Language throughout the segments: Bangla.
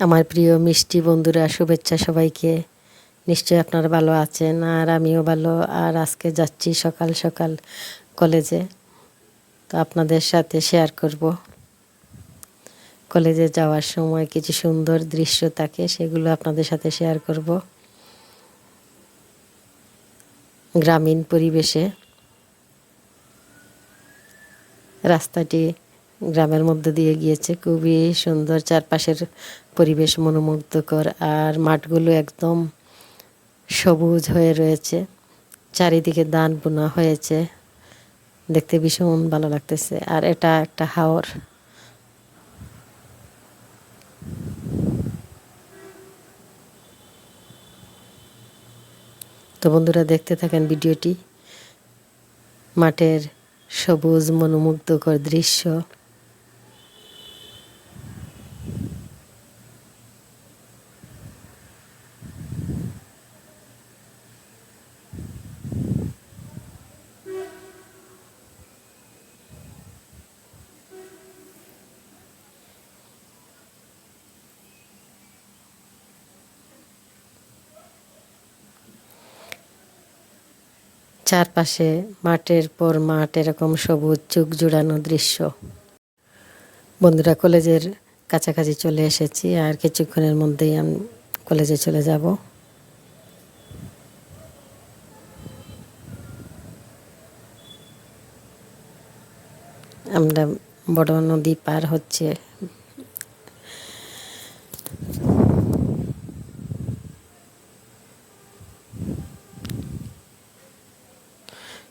আমার প্রিয় মিষ্টি বন্ধুরা, শুভেচ্ছা সবাইকে। নিশ্চয়ই আপনারা ভালো আছেন আর আমিও ভালো। আর আজকে যাচ্ছি সকাল সকাল কলেজে। তো আপনাদের সাথে শেয়ার করব। কলেজে যাওয়ার সময় কিছু সুন্দর দৃশ্য থাকে, সেগুলো আপনাদের সাথে শেয়ার করব। গ্রামীণ পরিবেশে। রাস্তাটি গ্রামের মধ্যে দিয়ে গিয়েছে। খুবই সুন্দর চারপাশের পরিবেশ মনোমুগ্ধকর আর মাঠগুলো একদম সবুজ হয়ে রয়েছে। চারিদিকে দান বোনা হয়েছে। দেখতে ভীষণ ভালো লাগতেছে। আর এটা একটা হাওর। তো বন্ধুরা, দেখতে থাকেন ভিডিওটি। মাঠের সবুজ মনোমুগ্ধকর দৃশ্য। চারপাশে মাঠের পর মাঠ এরকম সবুজ চোখ জুড়ানো দৃশ্য। বন্ধুরা, কলেজের কাছাকাছি চলে এসেছি আর কিছুক্ষণের মধ্যেই আমি কলেজে চলে যাব। আমরা বড় নদী পার হচ্ছে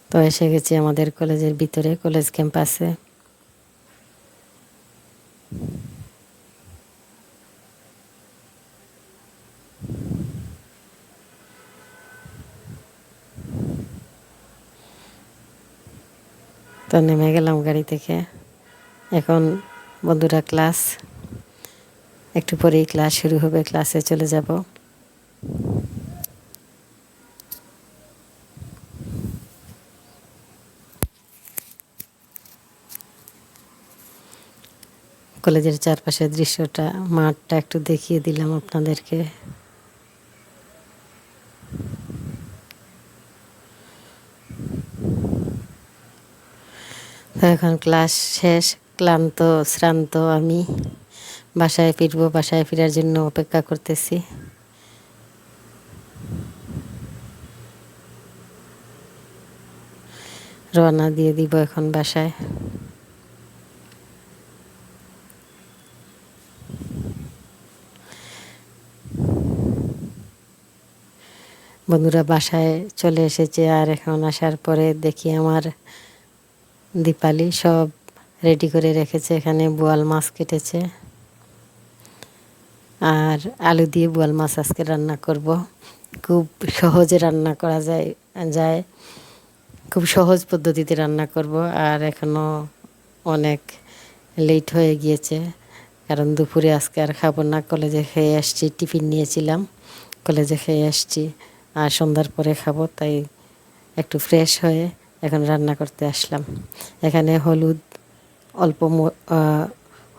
তো এসে গেছি আমাদের কলেজের ভিতরে, কলেজ ক্যাম্পাসে। তো নেমে গেলাম গাড়ি থেকে। এখন বন্ধুরা ক্লাস, একটু পরেই ক্লাস শুরু হবে, ক্লাসে চলে যাব। কলেজের চারপাশের দৃশ্যটা, মাঠটা একটু দেখিয়ে দিলাম আপনাদেরকে। এখন ক্লাস শেষ, ক্লান্ত, শ্রান্ত আমি। বাসায় ফিরবো, বাসায় ফেরার জন্য অপেক্ষা করতেছি। রওনা দিয়ে দিব এখন বাসায়। বন্ধুরা বাসায় চলে এসেছে আর এখন আসার পরে দেখি আমার দীপালি সব রেডি করে রেখেছে। এখানে বোয়াল মাছ কেটেছে। আর আলু দিয়ে বোয়াল মাছ আজকে রান্না করব। খুব সহজে রান্না করা যায় যায়। খুব সহজ পদ্ধতিতে রান্না করব আর এখনও অনেক লেট হয়ে গিয়েছে। কারণ দুপুরে আজকে আর খাব না। কলেজে খেয়ে আসছি, টিফিন নিয়েছিলাম। কলেজে খেয়ে আসছি। আর সন্ধ্যার পরে খাব, তাই একটু ফ্রেশ হয়ে এখন রান্না করতে আসলাম। এখানে হলুদ, অল্প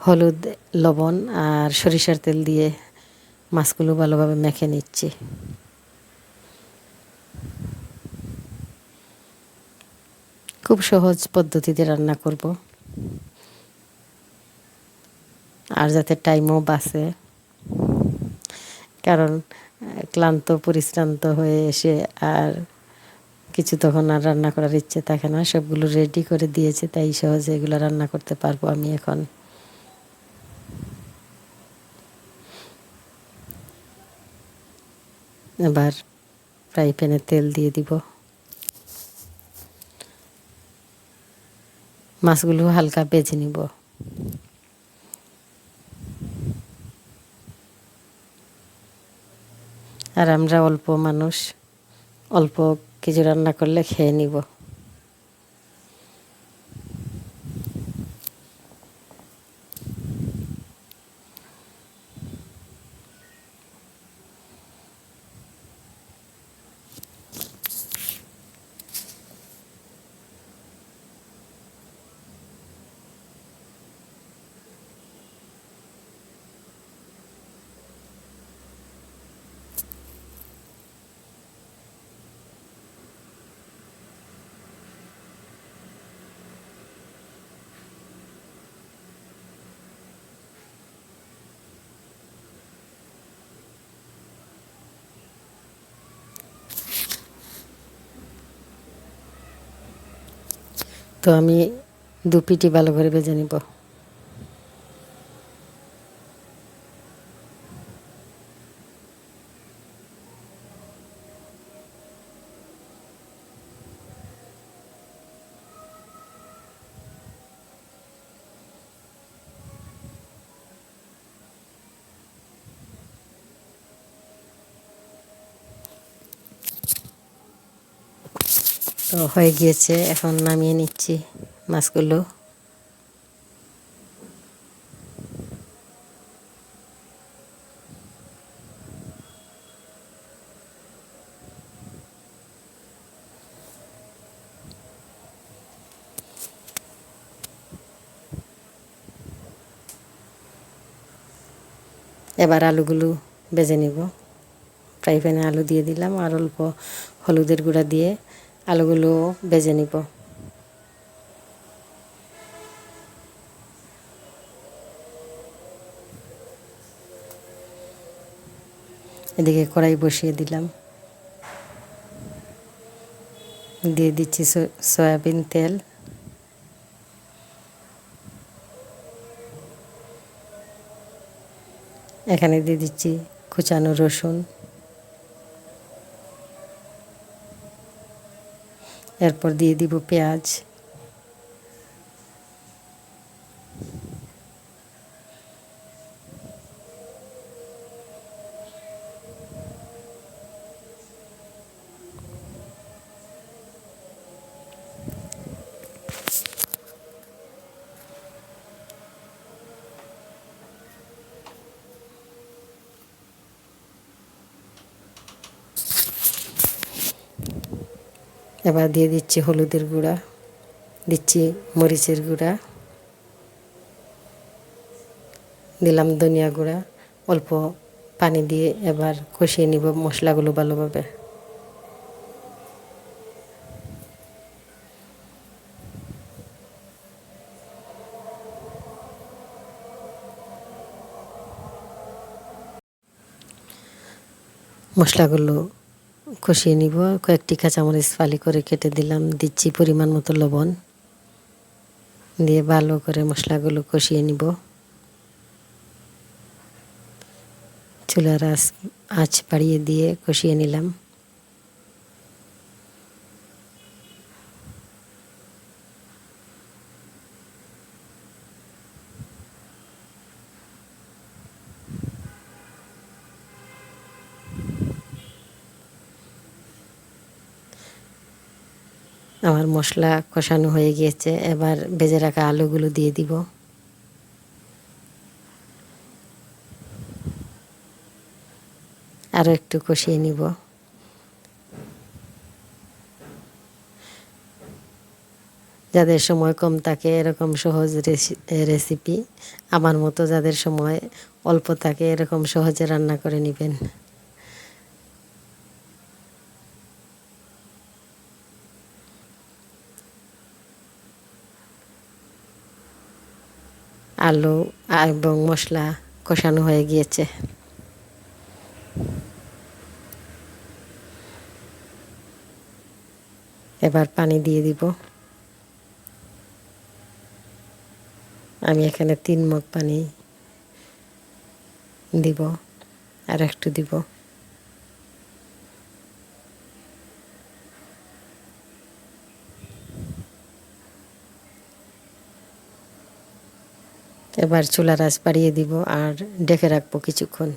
হলুদ, লবণ আর সরিষার তেল দিয়ে মাছগুলো ভালোভাবে মেখে নিচ্ছি। খুব সহজ পদ্ধতিতে রান্না করব। আর যাতে টাইমও বাঁচে। কারণ ক্লান্ত, পরিশ্রান্ত হয়ে এসে আর কিছু তখন আর রান্না করার ইচ্ছে থাকে না। সবগুলো রেডি করে দিয়েছে, তাই সহজে এগুলো রান্না করতে পারব আমি এখন। এবার ফ্রাই প্যানে তেল দিয়ে দিব। মাছগুলো হালকা বেজে নিব। আর আমরা অল্প মানুষ অল্প কিছু রান্না করলে খেয়ে নিব। তো আমি দু পিটি ভালো করে ভেজে নিব। তো হয়ে গিয়েছে, এখন নামিয়ে নিচ্ছি মাছগুলো। এবার আলুগুলো বেজে নিব। ফ্রাই প্যানে আলু দিয়ে দিলাম আর অল্প হলুদের গুঁড়া দিয়ে আলুগুলো বেজে নিব। এদিকে কড়াই বসিয়ে দিলাম। দিয়ে দিচ্ছি সয়াবিন তেল। এখানে দিয়ে দিচ্ছি কুচানো রসুন। এরপর দিয়ে দিব পেঁয়াজ এবার দিয়ে দিচ্ছি হলুদের গুঁড়া, দিচ্ছি মরিচের গুঁড়া, দিলাম ধনিয়া গুঁড়া, অল্প পানি দিয়ে এবার কষিয়ে নিব মশলাগুলো ভালোভাবে। মশলাগুলো কষিয়ে নিব, কয়েকটি কাঁচামরিচ ফালি করে কেটে দিলাম, দিচ্ছি পরিমাণ মতো লবণ দিয়ে ভালো করে মশলাগুলো কষিয়ে নিব। চুলার আঁচ আঁচ বাড়িয়ে দিয়ে কষিয়ে নিলাম। আমার মশলা কষানো হয়ে গিয়েছে, এবার ভেজে রাখা আলুগুলো দিয়ে দিব। আরও একটু কষিয়ে নিব। যাদের সময় কম থাকে এরকম সহজ রেসি- রেসিপি, আমার মতো যাদের সময় অল্প থাকে এরকম সহজে রান্না করে নেবেন। আলু এবং মশলা কষানো হয়ে গিয়েছে। এবার পানি দিয়ে দিব। আমি এখানে তিন মগ পানি দিব, আর একটু দিব। এবার চুলার আঁচ বাড়িয়ে দিব আর ডেকে রাখব কিছুক্ষণ।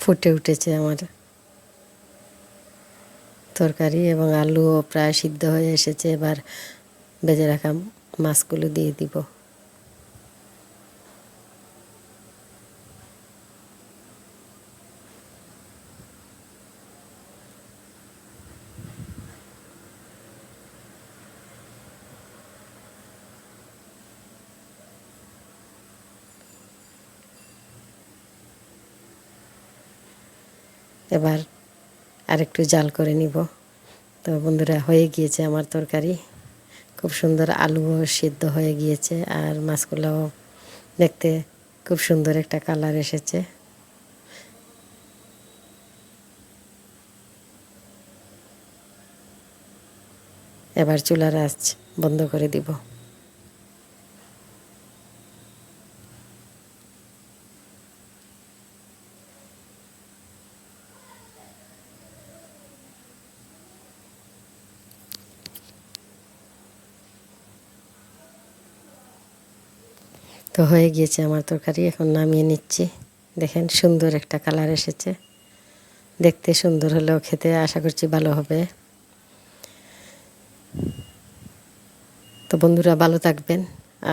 ফুটে উঠেছে আমার তরকারি এবং আলুও প্রায় সিদ্ধ হয়ে এসেছে। এবার বেজে রাখা মাছগুলো দিয়ে দিব। এবার আরেকটু জাল করে নিব। তো বন্ধুরা, হয়ে গিয়েছে আমার তরকারি। খুব সুন্দর আলুও সিদ্ধ হয়ে গিয়েছে আর মাছগুলোও দেখতে খুব সুন্দর একটা কালার এসেছে। এবার চুলার আঁচ বন্ধ করে দিব। তো হয়ে গিয়েছে আমার তরকারি, এখন নামিয়ে নিচ্ছি। দেখেন সুন্দর একটা কালার এসেছে। দেখতে সুন্দর হলেও খেতে আশা করছি ভালো হবে। তো বন্ধুরা ভালো থাকবেন,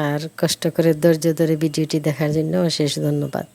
আর কষ্ট করে ধৈর্য ধরে ভিডিওটি দেখার জন্য অশেষ ধন্যবাদ।